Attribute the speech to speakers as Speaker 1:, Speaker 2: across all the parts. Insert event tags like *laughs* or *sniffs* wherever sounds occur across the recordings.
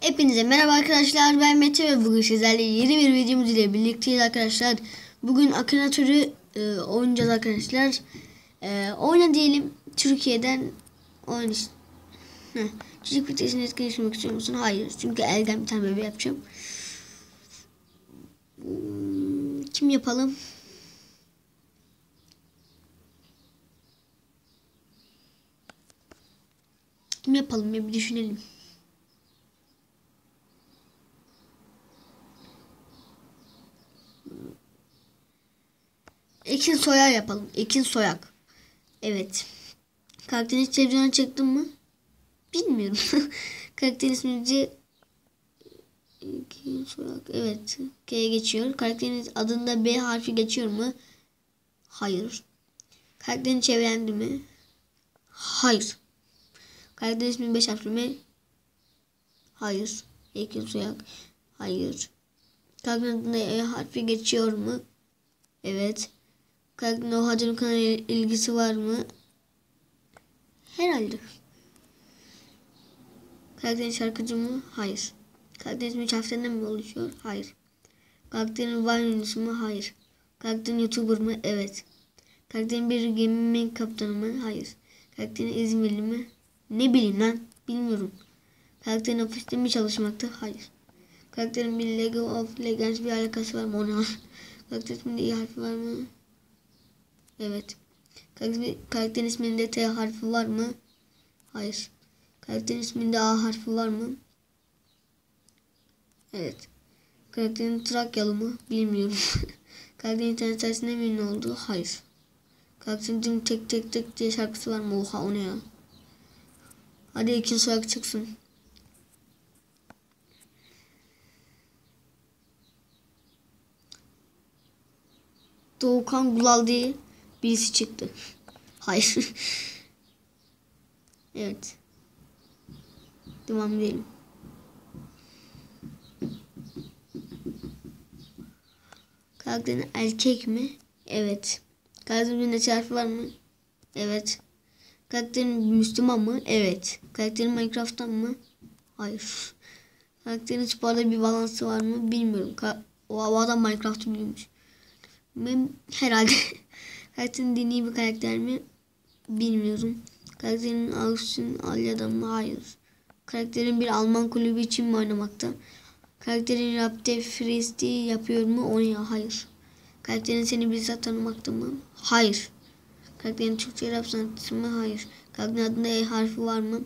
Speaker 1: Hepinize merhaba arkadaşlar ben Mete ve bugün sizlerle yeni bir videomuz ile birlikteyiz arkadaşlar. Bugün Akinator'u e, oynayacağız arkadaşlar. E, oyna diyelim Türkiye'den oyun Çocuk vitesini etkileşmek istiyor musun? Hayır. Çünkü elden bir tane bebe yapacağım. Hmm, Kim yapalım? Kim yapalım ya bir düşünelim. Ekin Soyak yapalım. Ekin Soyak. Evet. Karakterin hiç televizyona çıktın mı? Bilmiyorum. *laughs* Karakterin ismini Ekin Soyak. Evet. K'ye geçiyor. Karakterin adında B harfi geçiyor mu? Hayır. Karakterin çevrendi mi? Hayır. Karakterin ismi 5 harfli mi? Hayır. Ekin Soyak. Hayır. Karakterin adında E harfi geçiyor mu? Evet. Karakterin o Hacer'ın kanal ilgisi var mı? Herhalde. Karakterin şarkıcı mı? Hayır. Üç harflerden mi oluşuyor? Hayır. Karakterin Vine ünlüsü mü? Hayır. Karakterin YouTuber mı? Evet. Karakterin bir gemi kaptanı mı? Hayır. Karakterin İzmirli mi? Ne bileyim lan? Bilmiyorum. Karakterin ofiste mi çalışmakta? Hayır. Karakterin bir Lego of Legends bir alakası var mı? Ona. Karakterin isminde i harfi var mı? Evet. Karakter, isminde T harfi var mı? Hayır. Karakterin isminde A harfi var mı? Evet. Karakterin Trakyalı mı? Bilmiyorum. *laughs* karakterin internet sayesinde mi ünlü oldu? Hayır. Karakterin tüm tek tek tek diye şarkısı var mı? Oha o ne ya? Hadi ikinci soyak çıksın. Doğukan Gulal diye birisi çıktı. Hayır. evet. Devam edelim. Karakterin erkek mi? Evet. Karakterin birinde çarpı var mı? Evet. Karakterin Müslüman mı? Evet. Karakterin Minecraft'tan mı? Hayır. Karakterin sporda bir balansı var mı? Bilmiyorum. Ka o adam Minecraft'ı biliyormuş. Ben herhalde *laughs* karakterin dini bir karakter mi? Bilmiyorum. Karakterin Ağustin Alya'da mı? Hayır. Karakterin bir Alman kulübü için mi oynamakta? Karakterin rapte freestyle yapıyor mu? O ya? Hayır. Karakterin seni bizzat tanımakta mı? Hayır. Karakterin Türkçe rap sanatçısı mı? Hayır. Karakterin adında E harfi var mı?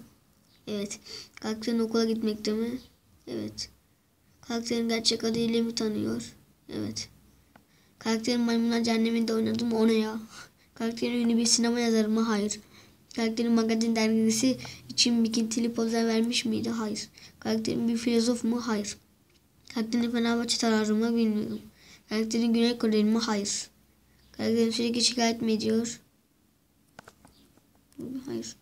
Speaker 1: Evet. Karakterin okula gitmekte mi? Evet. Karakterin gerçek adıyla mi tanıyor? Evet. Karakterin Maymunlar Cehennemi'nde oynadım o ne ya? Karakterin ünlü bir sinema yazarı mı? Hayır. Karakterin magazin dergisi için bikintili pozlar vermiş miydi? Hayır. Karakterin bir filozof mu? Hayır. Karakterin Fenerbahçe tarafı mı? Bilmiyorum. Karakterin Güney Koreli mi? Hayır. Karakterin sürekli şikayet mi ediyor? Hayır.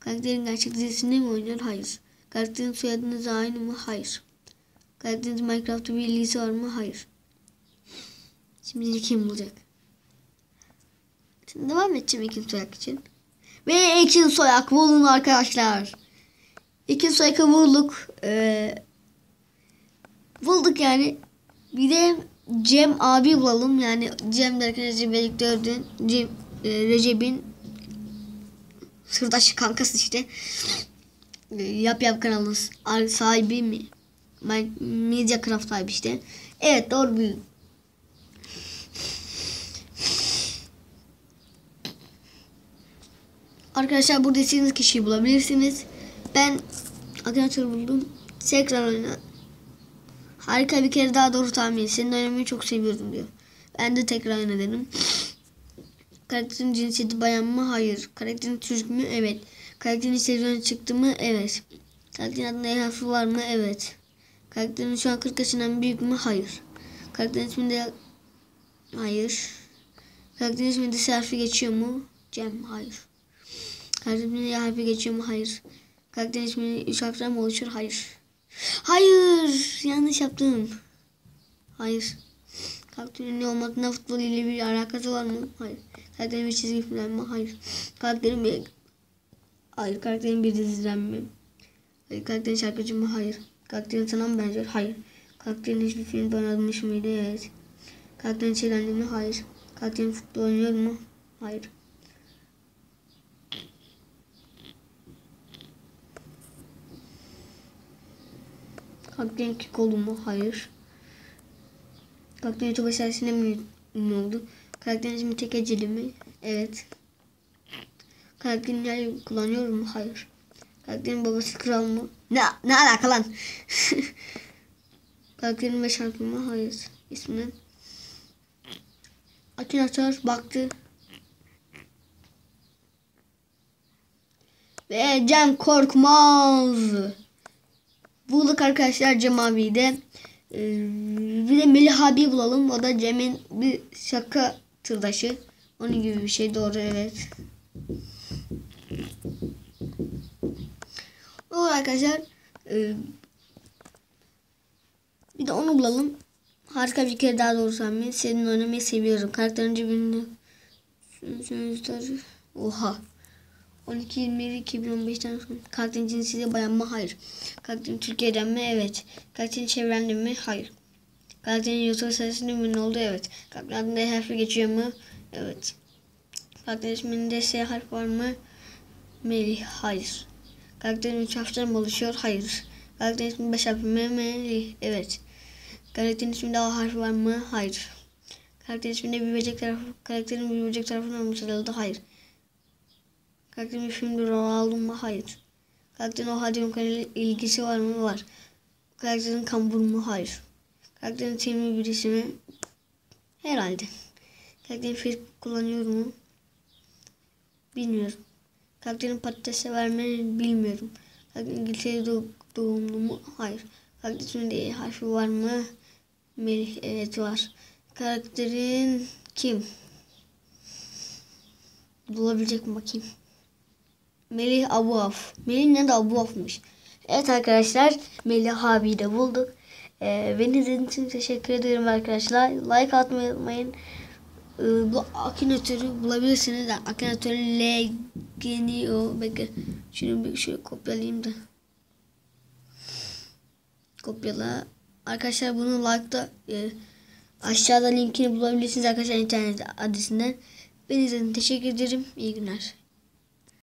Speaker 1: Karakterin gerçek dizisinde mi oynuyor? Hayır. Karakterin soyadınız aynı mı? Hayır. Karakterin Minecraft'ta bir ilgisi var mı? Hayır. Şimdi kim bulacak? Şimdi devam edeceğim Ekin Soyak için. Ve Ekin Soyak bulun arkadaşlar. Ekin Soyak'ı bulduk. Ee, bulduk yani. Bir de Cem abi bulalım. Yani Cem derken Recep İvedik Dördün. Cem, e, Recep'in sırdaşı kankası işte. E, yap yap kanalının sahibi mi? Mediacraft sahibi işte. Evet doğru bir Arkadaşlar burada istediğiniz kişiyi bulabilirsiniz. Ben Akinator'u buldum. Tekrar oyna. Harika bir kere daha doğru tahmin. Senin oynamayı çok seviyordum diyor. Ben de tekrar oyna dedim. *sniffs* Karakterin cinsiyeti bayan mı? Hayır. Karakterin çocuk mu? Evet. Karakterin televizyona çıktı mı? Evet. Karakterin adında E harfi var mı? Evet. Karakterin şu an 40 yaşından büyük mü? Hayır. Karakterin isminde Hayır. Karakterin isminde harfi geçiyor mu? Cem. Hayır. Y harfi geçiyor mu? Hayır. Karakterin isminde 3 harften mi oluşur? Hayır. Hayır. Yanlış yaptım. Hayır. Karakterin ünlü olmakla futbol ile bir alakası var mı? Hayır. Karakterin bir çizgi film mi? Hayır. Karakterin bir... Hayır. Karakterin bir diziden mi? Hayır. Karakterin şarkıcı mı? Hayır. Karakterin sana mı benziyor? Hayır. Karakterin hiçbir filmde oynamış mıydı? Evet. Karakterin hiç eğlendi mi? Hayır. Karakterin futbol oynuyor mu? Hayır. Karakterin kick oldu mu? Hayır. Karakterin YouTube sayesinde mi ünlü oldu? Karakterin ismi tek eceli mi? Evet. Karakterin yay kullanıyor mu? Hayır. Karakterin babası kral mı? Ne, ne alaka lan? *laughs* Karakterin ve şarkı mı? Hayır. İsmi? Akinator baktı. Ve Cem Korkmaz. Bulduk arkadaşlar Cem abiyi de. Ee, bir de Melih abi bulalım. O da Cem'in bir şaka tırdaşı. Onun gibi bir şey doğru evet. Olur arkadaşlar. Ee, bir de onu bulalım. Harika bir kere daha doğrusu senin oynamayı seviyorum. Karakterin cebinde Oha. 12 27 2015'ten sonra karakterin cinsiyle bayan mı? Hayır. Karakterin Türkiye'den mi? Evet. Karakterin çevrende mi? Hayır. Karakterin YouTube sayesinde mi oldu? Evet. Karakterin adında E harfi geçiyor mu? Evet. Karakterin isminde S harf var mı? Melih. Hayır. Karakterin 3 harften mi oluşuyor? Hayır. Karakterin ismi 5 harfi mi? Melih. Evet. Karakterin isminde A harfi var mı? Hayır. Karakterin isminde bir böcek tarafı, karakterin bir böcek tarafından mı sarıldı? Hayır. Filmde rol aldı mı? Hayır. Karakterin o hadyon kanalıyla ilgisi var mı? Var. Karakterin kambur mu? Hayır. Karakterin sevimli birisi mi? Herhalde. Karakterin Facebook kullanıyor mu? Bilmiyorum. Karakterin patates sever mi? Bilmiyorum. Karakterin İngiltere doğ- doğumlu mu? Hayır. Karakterin de harfi var mı? Melih evet var. Karakterin kim? Bulabilecek mi bakayım? Melih Abuaf. Melih ne de Abuaf'mış. Evet arkadaşlar Melih abiyi de bulduk. Ee, beni izlediğiniz için teşekkür ederim arkadaşlar. Like atmayı unutmayın. Ee, bu Akinator'u bulabilirsiniz. Akinator Legionio. Bekle. Şunu bir şöyle kopyalayayım da. Kopyala. Arkadaşlar bunu like'da e, aşağıda linkini bulabilirsiniz arkadaşlar internet adresinden. Beni izlediğiniz için teşekkür ederim. İyi günler.